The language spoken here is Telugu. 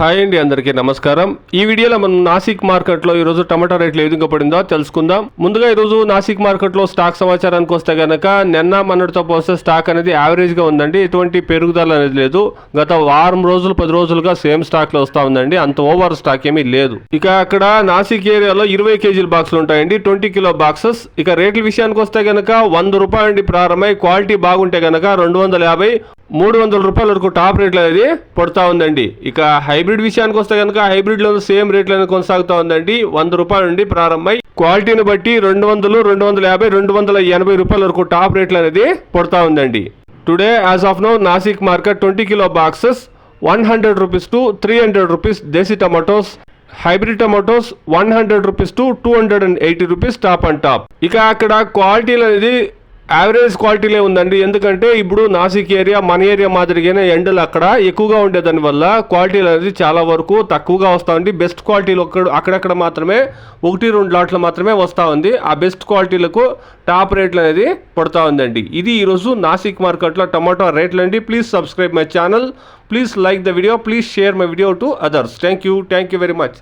హాయ్ అండి అందరికీ నమస్కారం. ఈ వీడియోలో మనం నాసిక్ మార్కెట్లో ఈరోజు టమాటా రేట్లు ఏ విధంగా పడిందో తెలుసుకుందాం. ముందుగా ఈరోజు నాసిక్ మార్కెట్లో స్టాక్ సమాచారానికి వస్తే గనక నిన్న మొన్నటితో పోస్తే స్టాక్ అనేది యావరేజ్గా ఉందండి. ఎటువంటి పెరుగుదల అనేది లేదు. గత వారం రోజులు పది రోజులుగా సేమ్ స్టాక్లో వస్తా ఉందండి. అంత ఓవర్ స్టాక్ ఏమీ లేదు. ఇక అక్కడ నాసిక్ ఏరియాలో ఇరవై కేజీల బాక్సులు ఉంటాయండి. Twenty kilo boxes. ఇక రేట్ల విషయానికి వస్తే గనక వంద రూపాయల ప్రారంభమై క్వాలిటీ బాగుంటే గనక రెండు వందల యాభై మూడు వందల రూపాయల వరకు టాప్ రేట్లు అనేది పడుతూ ఉందండి. ఇక హైబ్రిడ్ విషయానికి వస్తే కనుక హైబ్రిడ్లో సేమ్ రేట్లు అనేది కొనసాగుతూ ఉందండి. వంద రూపాయల నుండి ప్రారంభమై క్వాలిటీని బట్టి రెండు వందలు రెండు వందల యాభై రెండు వందల ఎనభై రూపాయల వరకు టాప్ రేట్లు అనేది పడుతూ ఉందండి. Today as of now Nashik market twenty kilo boxes one hundred rupees to three hundred rupees desi tomatoes hybrid tomatoes one hundred rupees to two hundred and eighty rupees top and top. ఇక అక్కడ క్వాలిటీలు అనేది యావరేజ్ క్వాలిటీలే ఉందండి. ఎందుకంటే ఇప్పుడు నాసిక్ ఏరియా మన ఏరియా మాదిరిగానే ఎండలు అక్కడ ఎక్కువగా ఉండే దాని వల్ల క్వాలిటీలు అనేది చాలా వరకు తక్కువగా వస్తూ ఉంది. బెస్ట్ క్వాలిటీలు ఒక్కడ అక్కడక్కడ మాత్రమే ఒకటి రెండు లాట్లు మాత్రమే వస్తూ ఉంది. ఆ బెస్ట్ క్వాలిటీలకు టాప్ రేట్లు అనేది పడుతూ ఉందండి. ఇది ఈరోజు నాసిక్ మార్కెట్లో టమాటో రేట్లు అండి. Please subscribe my channel please like the video please share my video to others thank you thank you very much